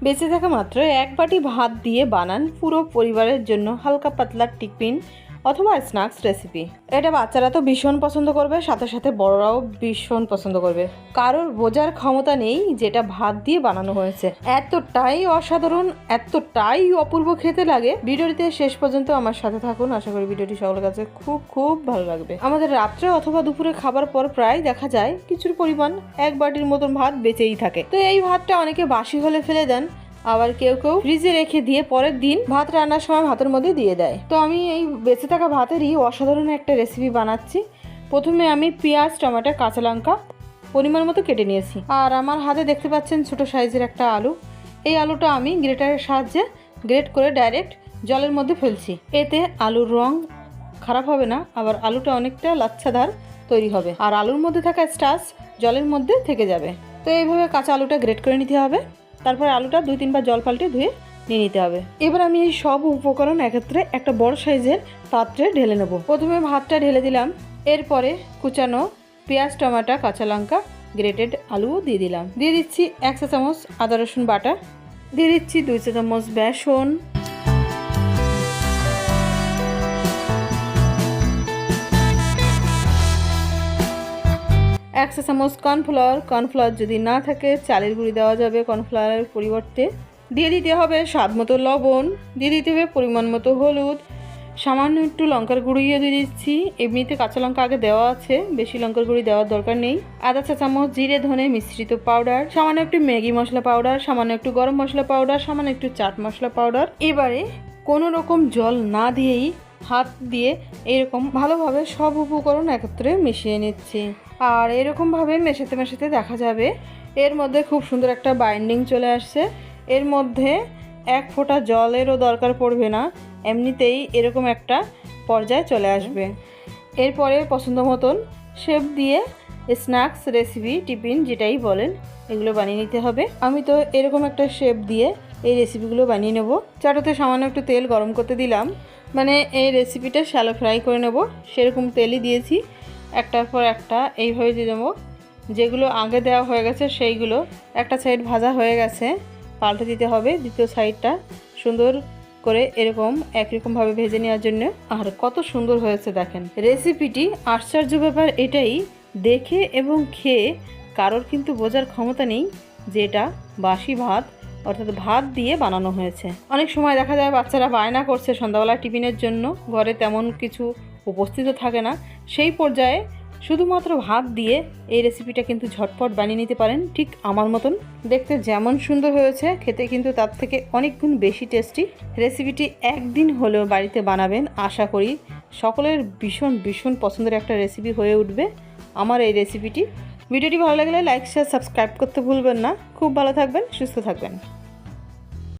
বেঁচে থাকা মাত্র এক বাটি ভাত দিয়ে বানান পুরো পরিবারের জন্য হালকা পাতলা টিফিন অথবা স্ন্যাক্স রেসিপি এটা বাচ্চারা তো ভীষণ পছন্দ করবে, সাথে সাথে বড়রাও ভীষণ পছন্দ করবে। কারোর বোঝার ক্ষমতা নেই যেটা ভাত দিয়ে বানানো হয়েছে। এতটাই অসাধারণ, এতটাই অপূর্ব খেতে লাগে। ভিডিওটিতে শেষ পর্যন্ত আমার সাথে থাকুন। আশা করি ভিডিওটি সকলের কাছে খুব খুব ভালো লাগবে। আমাদের রাত্রে অথবা দুপুরে খাবার পর প্রায় দেখা যায়, কিছুর পরিমাণ এক বাটির মতন ভাত বেঁচেই থাকে। তো এই ভাতটা অনেকে বাসি হলে ফেলে দেন। আবার কেউ কেউ ফ্রিজে রেখে দিয়ে পরের দিন ভাত রান্নার সময় ভাতের মধ্যে দিয়ে দেয়। তো আমি এই বেঁচে থাকা ভাতেরই অসাধারণ একটা রেসিপি বানাচ্ছি। প্রথমে আমি পেঁয়াজ, টমেটো, কাঁচা লঙ্কা পরিমাণ মতো কেটে নিয়েছি। আর আমার হাতে দেখতে পাচ্ছেন ছোট সাইজের একটা আলু। এই আলুটা আমি গ্রেটারের সাহায্যে গ্রেট করে ডাইরেক্ট জলের মধ্যে ফেলছি। এতে আলুর রং খারাপ হবে না, আবার আলুটা অনেকটা লাচ্ছাদার তৈরি হবে। আর আলুর মধ্যে থাকা স্টাচ জলের মধ্যে থেকে যাবে। তো এইভাবে কাঁচা আলুটা গ্রেট করে নিতে হবে। তারপরে আলুটা দুই তিনবার জল পাল্টে ধুয়ে নিয়ে নিতে হবে। এবার আমি এই সব উপকরণ একত্রে একটা বড় সাইজের পাত্রে ঢেলে নেব। প্রথমে ভাতটা ঢেলে দিলাম, এরপরে কুচানো পেঁয়াজ, টমাটা, কাঁচা লঙ্কা, গ্রেটেড আলু দিয়ে দিলাম। দিয়ে দিচ্ছি এক চা চামচ আদা রসুন বাটা, দিয়ে দিচ্ছি দুই চা চামচ বেসন এক চামচ কর্নফ্লাওয়ার। কর্নফ্লাওয়ার যদি না থাকে, চালের গুঁড়ি দেওয়া যাবে কর্নফ্লাওয়ারের পরিবর্তে। দিয়ে দিতে হবে স্বাদ মতো লবণ, দিয়ে দিতে হবে পরিমাণ মতো হলুদ। সামান্য একটু লঙ্কার গুঁড়িও দিয়ে দিচ্ছি। এমনিতে কাঁচা লঙ্কা আগে দেওয়া আছে, বেশি লঙ্কার গুঁড়ি দেওয়ার দরকার নেই। আধা চা চামচ, জিরে, ধনে মিশ্রিত পাউডার, সামান্য একটু ম্যাগি মশলা পাউডার, সামান্য একটু গরম মশলা পাউডার, সামান্য একটু চাট মশলা পাউডার। এবারে কোনো রকম জল না দিয়েই হাত দিয়ে এরকম ভালোভাবে সব উপকরণ একত্রে মিশিয়ে নিচ্ছি। আর এরকমভাবে মেশাতে মেশাতে দেখা যাবে, এর মধ্যে খুব সুন্দর একটা বাইন্ডিং চলে আসছে। এর মধ্যে এক ফোঁটা জলেরও দরকার পড়বে না, এমনিতেই এরকম একটা পর্যায়ে চলে আসবে। এরপরে পছন্দ মতন শেপ দিয়ে স্ন্যাক্স রেসিপি, টিফিন যেটাই বলেন, এগুলো বানিয়ে নিতে হবে। আমি তো এরকম একটা শেপ দিয়ে এই রেসিপিগুলো বানিয়ে নেব। চাটুতে সামান্য একটু তেল গরম করতে দিলাম। মানে এই রেসিপিটা শ্যালো ফ্রাই করে নেব। সেরকম তেলই দিয়েছি। একটার পর একটা এইভাবে দিয়ে দেবো। যেগুলো আগে দেওয়া হয়ে গেছে সেইগুলো একটা সাইড ভাজা হয়ে গেছে, পাল্টে দিতে হবে দ্বিতীয় সাইডটা সুন্দর করে এরকম একরকমভাবে ভেজে নেওয়ার জন্য। আর কত সুন্দর হয়েছে দেখেন। রেসিপিটি আশ্চর্য ব্যাপার এটাই, দেখে এবং খেয়ে কারোর কিন্তু বোঝার ক্ষমতা নেই যে এটা বাসি ভাত অর্থাৎ ভাত দিয়ে বানানো হয়েছে। অনেক সময় দেখা যায় বাচ্চারা বায়না করছে সন্ধ্যাবেলা টিফিনের জন্য। ঘরে তেমন কিছু উপস্থিত থাকে না। সেই পর্যায়ে শুধুমাত্র ভাত দিয়ে এই রেসিপিটা কিন্তু ঝটপট বানিয়ে নিতে পারেন। ঠিক আমার মতন। দেখতে যেমন সুন্দর হয়েছে, খেতে কিন্তু তার থেকে অনেক গুণ বেশি টেস্টি রেসিপিটি একদিন হলেও বাড়িতে বানাবেন আশা করি। সকলের ভীষণ ভীষণ পছন্দের একটা রেসিপি হয়ে উঠবে। আমার এই রেসিপিটি ভিডিওটি ভালো লাগলে লাইক শেয়ার সাবস্ক্রাইব করতে ভুলবেন না। খুব ভালো থাকবেন সুস্থ থাকবেন।